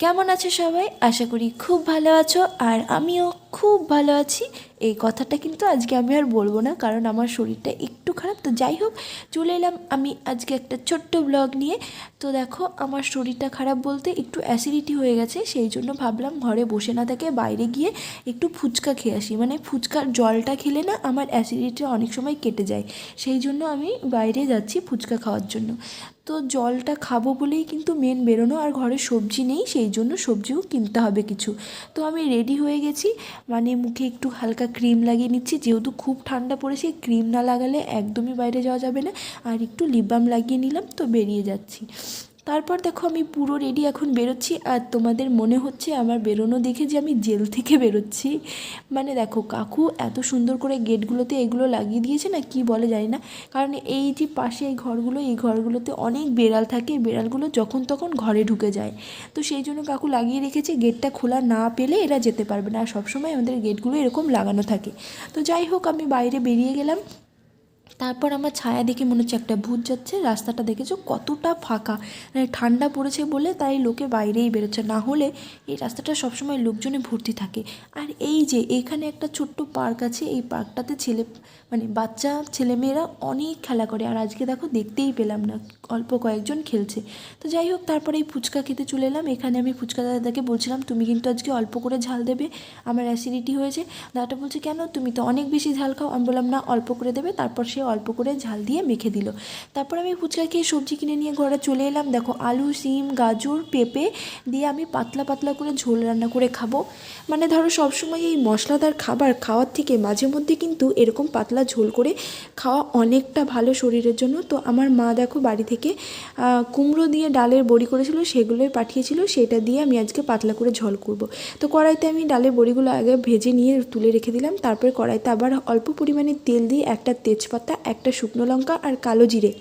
কেমন আছো সবাই? আশা করি খুব ভালো আছো আর আমিও খুব ভালো আছি। এই কথাটা কিন্তু আজকে আমি আর বলব না, কারণ আমার শরীরটা একটু খারাপ। তো যাই হোক, চলে এলাম আমি আজকে একটা ছোট্ট ব্লগ নিয়ে। তো দেখো, আমার শরীরটা খারাপ বলতে একটু অ্যাসিডিটি হয়ে গেছে, সেই জন্য ভাবলাম ঘরে বসে না থেকে বাইরে গিয়ে একটু ফুচকা খেয়ে আসি। মানে ফুচকার জলটা খেলে না আমার অ্যাসিডিটি অনেক সময় কেটে যায়। সেই জন্য আমি বাইরে যাচ্ছি ফুচকা খাওয়ার জন্য। তো জলটা খাব বলেই কিন্তু মেন বেরোনো আর ঘরে সবজি নেই, সেই জন্য সবজিও কিনতে হবে কিছু। তো আমি রেডি হয়ে গেছি। মানে মুখে একটু হালকা ক্রিম লাগিয়ে নিচ্ছি। যেহেতু খুব ঠান্ডা পড়েছে, ক্রিম না লাগালে একদমই বাইরে যাওয়া যাবে না। আর একটু লিপ বাম লাগিয়ে নিলাম, তো বেরিয়ে যাচ্ছি। তারপর দেখো আমি পুরো রেডি এখন বেরোচ্ছি আর তোমাদের মনে হচ্ছে আমার বেরোনো দেখে যে আমি জেল থেকে বেরোচ্ছি। মানে দেখো, কাকু এত সুন্দর করে গেটগুলোতে এগুলো লাগিয়ে দিয়েছে না কি বলে জানি না। কারণ এই যে পাশে এই ঘরগুলো, এই ঘরগুলোতে অনেক বেড়াল থাকে, বেড়ালগুলো যখন তখন ঘরে ঢুকে যায়। তো সেই জন্য কাকু লাগিয়ে রেখেছে, গেটটা খোলা না পেলে এরা যেতে পারবে না। আর সবসময় আমাদের গেটগুলো এরকম লাগানো থাকে। তো যাই হোক, আমি বাইরে বেরিয়ে গেলাম। তারপর আমার ছায়া দেখে মনে হচ্ছে একটা ভূত যাচ্ছে, রাস্তাটা দেখেছ কতটা ফাঁকা। মানে ঠান্ডা পড়েছে বলে তাই লোকে বাইরেই বেরোচ্ছে, না হলে এই রাস্তাটা সবসময় লোকজনে ভর্তি থাকে। আর এই যে এখানে একটা ছোট্ট পার্ক আছে, এই পার্কটাতে ছেলে মানে বাচ্চা, ছেলেমেয়েরা অনেক খেলা করে। আর আজকে দেখো দেখতেই পেলাম না, অল্প কয়েকজন খেলছে। তো যাই হোক, তারপরে এই ফুচকা খেতে চলে এলাম। এখানে আমি ফুচকা দাদাকে বলছিলাম, তুমি কিন্তু আজকে অল্প করে ঝাল দেবে, আমার অ্যাসিডিটি হয়েছে। দাদাটা বলছে, কেন? তুমি তো অনেক বেশি ঝাল খাও। আমি বললাম, না, অল্প করে দেবে। তারপর সে অল্প করে ঝাল দিয়ে মেখে দিল। তারপর আমি ফুচকা খেয়ে সবজি কিনে নিয়ে ঘরে চলে এলাম। দেখো, আলু, সিম, গাজর, পেঁপে দিয়ে আমি পাতলা পাতলা করে ঝোল রান্না করে খাব। মানে ধরো, সবসময় এই মশলাদার খাবার খাওয়ার থেকে মাঝে মধ্যে কিন্তু এরকম পাতলা ঝোল করে খাওয়া অনেকটা ভালো শরীরের জন্য। তো আমার মা দেখো, বাড়ি থেকে কুমড়ো দিয়ে ডালের বড়ি করেছিল, সেগুলোই পাঠিয়েছিল, সেটা দিয়ে আমি আজকে পাতলা করে ঝোল করব। তো কড়াইতে আমি ডালের বড়িগুলো আগে ভেজে নিয়ে তুলে রেখে দিলাম। তারপরে কড়াইতে আবার অল্প পরিমাণে তেল দিয়ে একটা তেজপাতা একটা শুকনো লঙ্কা আর কালো জিরে।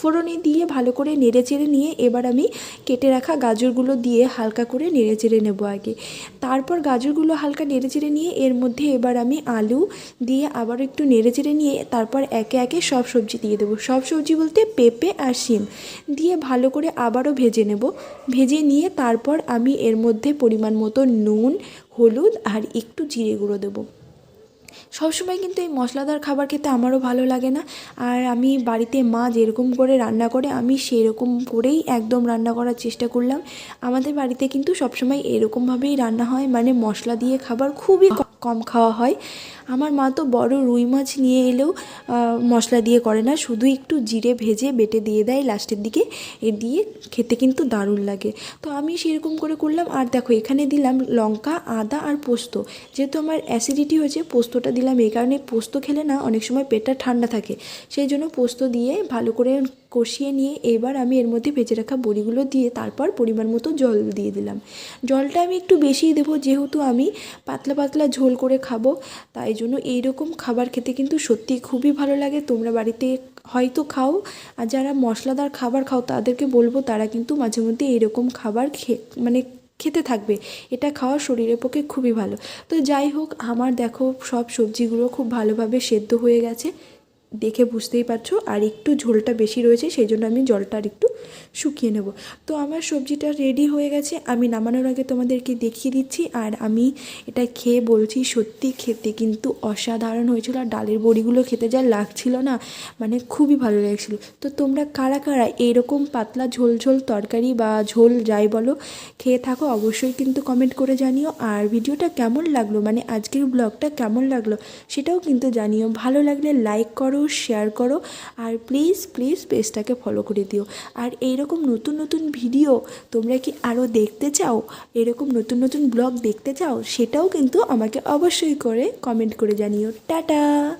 ফোড়নে দিয়ে ভালো করে নেড়ে চেড়ে নিয়ে এবার আমি কেটে রাখা গাজরগুলো দিয়ে হালকা করে নেড়ে চেড়ে নেব আগে। তারপর গাজরগুলো হালকা নেড়ে চেড়ে নিয়ে এর মধ্যে এবার আমি আলু দিয়ে আবার একটু নেড়ে চেড়ে নিয়ে তারপর একে একে সব সবজি দিয়ে দেবো। সব সবজি বলতে পেঁপে আর শিম দিয়ে ভালো করে আবারও ভেজে নেব। ভেজে নিয়ে তারপর আমি এর মধ্যে পরিমাণ মতো নুন, হলুদ আর একটু জিরে গুঁড়ো দেবো। সবসময় কিন্তু এই মশলাদার খাবার খেতে আমারও ভালো লাগে না। আর আমি বাড়িতে মা যেরকম করে রান্না করে, আমি সেরকম করেই একদম রান্না করার চেষ্টা করলাম। আমাদের বাড়িতে কিন্তু সবসময় এরকমভাবেই রান্না হয় মানে মশলা দিয়ে খাবার খুবই কম খাওয়া হয়। আমার মা তো বড় রুই মাছ নিয়ে এলেও মশলা দিয়ে করে না। শুধু একটু জিরে ভেজে বেটে দিয়ে দেয় লাস্টের দিকে। এ দিয়ে খেতে কিন্তু দারুণ লাগে। তো আমি সেরকম করে করলাম। আর দেখো, এখানে দিলাম লঙ্কা, আদা আর পোস্ত। যেহেতু আমার অ্যাসিডিটি হয়েছে, পোস্তটা দিলাম। এই কারণে পোস্ত খেলে না অনেক সময় পেটটা ঠান্ডা থাকে। সেই জন্য পোস্ত দিয়ে ভালো করে কষিয়ে নিয়ে এবার আমি এর মধ্যে ভেজে রাখা বড়িগুলো দিয়ে তারপর পরিমাণ মতো জল দিয়ে দিলাম। জলটা আমি একটু বেশিই দেবো, যেহেতু আমি পাতলা পাতলা ঝোল করে খাব, তাই জন্য এইরকম খাবার খেতে কিন্তু সত্যি খুবই ভালো লাগে। তোমরা বাড়িতে হয়তো খাও, আর যারা মশলাদার খাবার খাও, তাদেরকে বলব তারা কিন্তু মাঝে মধ্যে এরকম খাবার খেয়ে মানে খেতে থাকবে। এটা খাওয়া শরীরের পক্ষে খুবই ভালো। তো যাই হোক, আমার দেখো সব সবজিগুলো খুব ভালোভাবে সেদ্ধ হয়ে গেছে। দেখে বুঝতেই পারছ। আর একটু ঝোলটা বেশি রয়েছে, সেই জন্য আমি জলটা আর একটু শুকিয়ে নেব। তো আমার সবজিটা রেডি হয়ে গেছে। আমি নামানোর আগে তোমাদেরকে দেখিয়ে দিচ্ছি। আর আমি এটা খেয়ে বলছি, সত্যি খেতে কিন্তু অসাধারণ হয়েছিল। আর ডালের বড়িগুলো খেতে যা লাগছিল না মানে খুবই ভালো লাগছিল। তো তোমরা কারা কারা এইরকম পাতলা ঝোল ঝোল তরকারি বা ঝোল যাই বলো খেয়ে থাকো, অবশ্যই কিন্তু কমেন্ট করে জানিও। আর ভিডিওটা কেমন লাগল মানে আজকের ব্লগটা কেমন লাগল, সেটাও কিন্তু জানিও। ভালো লাগলে লাইক করো শেয়ার করো আর প্লিজ প্লিজ পেজটাকে ফলো করে দিও। আর এইরকম নতুন নতুন ভিডিও তোমরা কি আরও দেখতে চাও? এরকম নতুন নতুন ব্লগ দেখতে চাও? সেটাও কিন্তু আমাকে অবশ্যই করে কমেন্ট করে জানিও। টাটা!